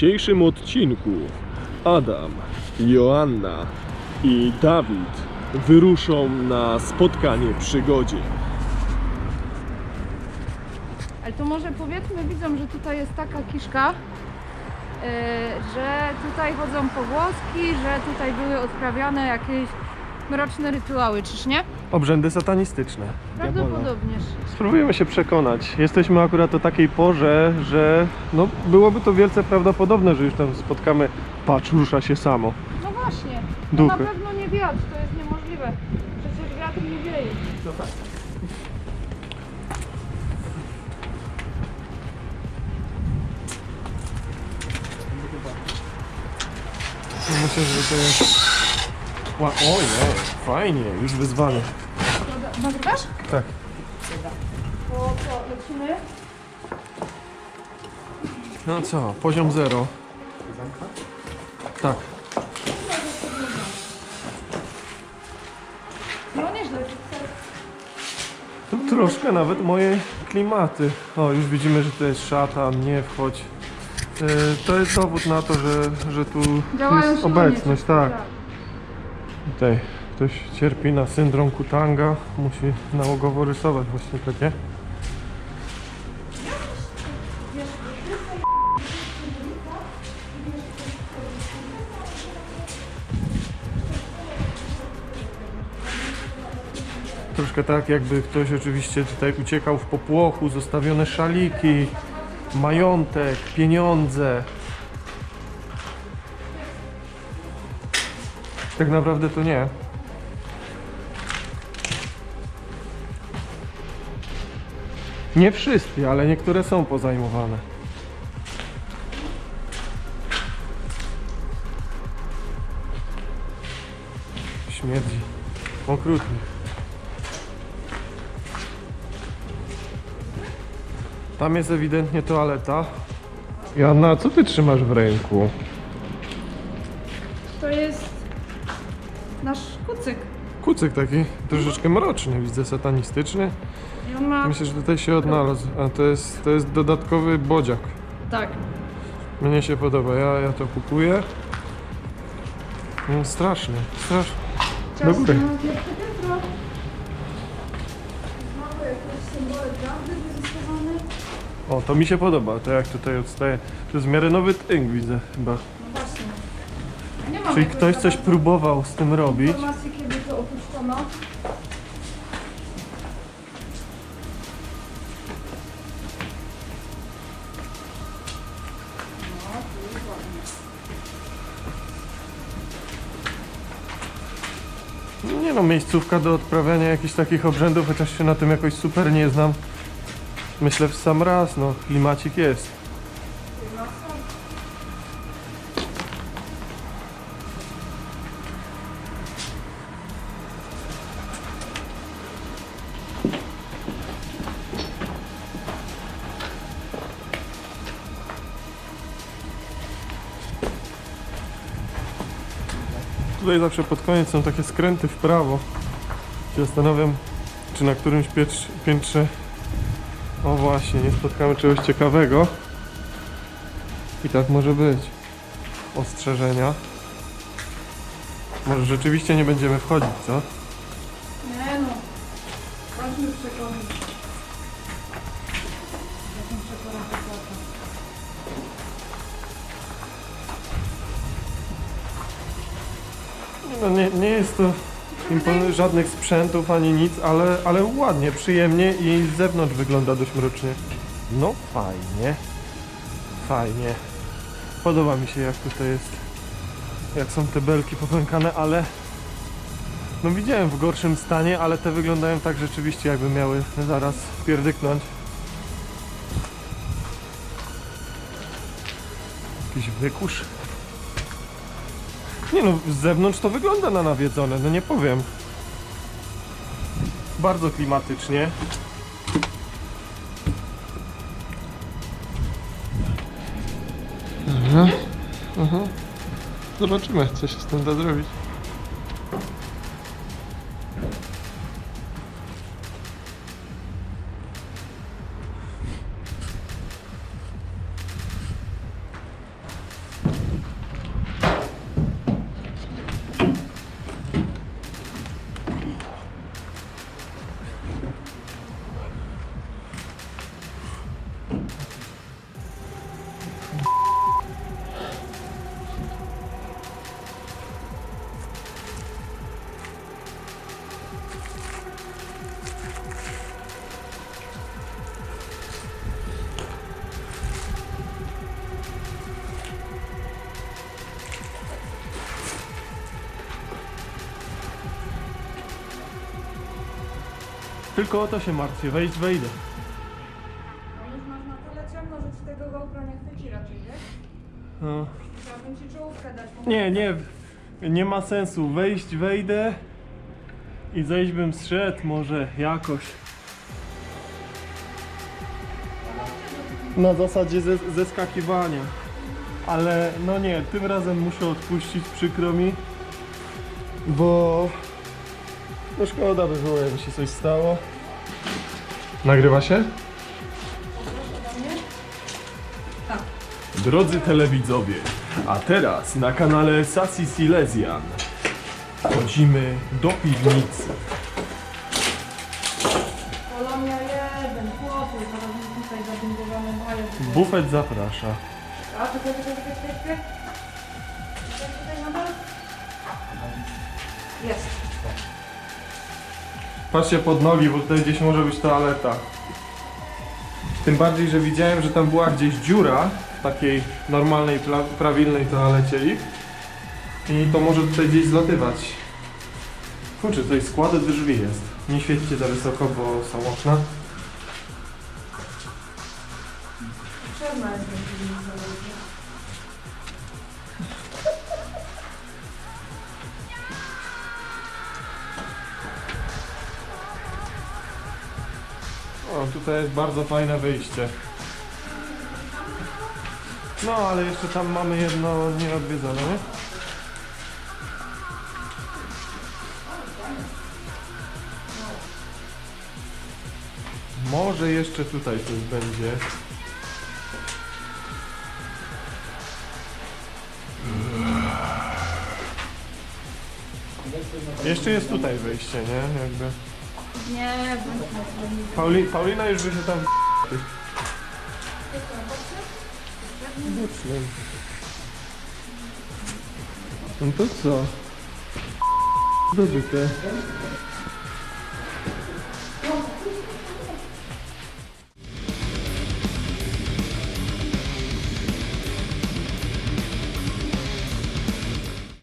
dzisiejszym odcinku Adam, Joanna i Dawid wyruszą na spotkanie przygodzie. Ale to może powiedzmy widzom, że tutaj jest taka kiszka, yy, że tutaj chodzą pogłoski, że tutaj były odprawiane jakieś mroczne rytuały, czyż nie? Obrzędy satanistyczne. Prawdopodobnież. Spróbujemy się przekonać. Jesteśmy akurat o takiej porze, że no, byłoby to wielce prawdopodobne, że już tam spotkamy. Patrz, rusza się samo. No właśnie, to na pewno nie wiatr, to jest niemożliwe. Przecież wiatr nie wieje. No tak. Myślę, że to jest... Ła, oj, oj, fajnie, już wyzwanie. Nagrywasz? Tak. To co, lecimy? No co, poziom zero. Tak. No nieźle. To troszkę nawet moje klimaty. O, już widzimy, że to jest szatan, nie wchodź. E, To jest dowód na to, że, że tu Działają jest silnie, obecność, tak. tak. Tutaj ktoś cierpi na syndrom Kutanga, musi nałogowo rysować właśnie takie. Troszkę tak, jakby ktoś oczywiście tutaj uciekał w popłochu, zostawione szaliki, majątek, pieniądze. Tak naprawdę to nie. Nie wszystkie, ale niektóre są pozajmowane. Śmierdzi. Okrutnie. Tam jest ewidentnie toaleta. Joanna, co ty trzymasz w ręku? Nasz kucyk. Kucyk taki troszeczkę mroczny, widzę satanistyczny. I on ma... Myślę, że tutaj się odnalazł. A to jest, to jest dodatkowy bodziak. Tak. Mnie się podoba, ja, ja to kupuję. No, straszny, straszny. Do góry. O, to mi się podoba, to jak tutaj odstaje. To jest w miarę nowy tynk, widzę chyba. No. Nie mam Czyli ktoś coś próbował z tym robić. Informacji, kiedy to opuszczono. Nie no, miejscówka do odprawiania jakichś takich obrzędów, chociaż się na tym jakoś super nie znam. Myślę w sam raz, no, klimacik jest. Tutaj zawsze pod koniec są takie skręty w prawo. Się zastanawiam, czy na którymś piętrze, piętrze o właśnie, nie spotkamy czegoś ciekawego. I tak może być. Ostrzeżenia. Może rzeczywiście nie będziemy wchodzić, co? Nie no. Każdy przekonać. No nie, nie jest to żadnych sprzętów ani nic, ale, ale ładnie, przyjemnie i z zewnątrz wygląda dość mrocznie. No fajnie. Fajnie. Podoba mi się jak tutaj jest. Jak są te belki popękane, ale no widziałem w gorszym stanie, ale te wyglądają tak rzeczywiście jakby miały zaraz pierdyknąć. Jakiś wykusz. Nie no, z zewnątrz to wygląda na nawiedzone, no nie powiem. Bardzo klimatycznie. Aha, aha. Zobaczymy, co się z tym da zrobić. Tylko o to się martwię, wejść, wejdę. No już masz na tyle ciemno, że ci tego GoPro nie chwyci raczej, wiesz? No. Chciałabym ci czołówkę dać. Nie, nie, nie ma sensu. Wejść, wejdę i zejść bym zszedł może jakoś. Na zasadzie ze, zeskakiwania. Ale no nie, tym razem muszę odpuścić, przykro mi. Bo no szkoda by było, jakby się coś stało. Nagrywa się? Drodzy telewidzowie, a teraz na kanale Sassy Silesian wchodzimy do piwnicy. Chłopy, zaraz mi tutaj zabingowane moje. Bufet zaprasza. A, czekaj, czekaj, czekaj, czekaj, czekaj. Czekaj, tutaj. Jest. Patrzcie pod nogi, bo tutaj gdzieś może być toaleta. Tym bardziej, że widziałem, że tam była gdzieś dziura w takiej normalnej, prawilnej toalecie ich. I to może tutaj gdzieś zlatywać. Kurczę, tutaj składy drzwi jest. Nie świećcie za wysoko, bo są okna. Czarna jest O, tutaj jest bardzo fajne wyjście. No, ale jeszcze tam mamy jedno nieodwiedzone, nie? Może jeszcze tutaj coś będzie. Jeszcze jest tutaj wejście, nie? Jakby. Nie, bądź na Pauli, Paulina już by się tam. No to co? Dobyte.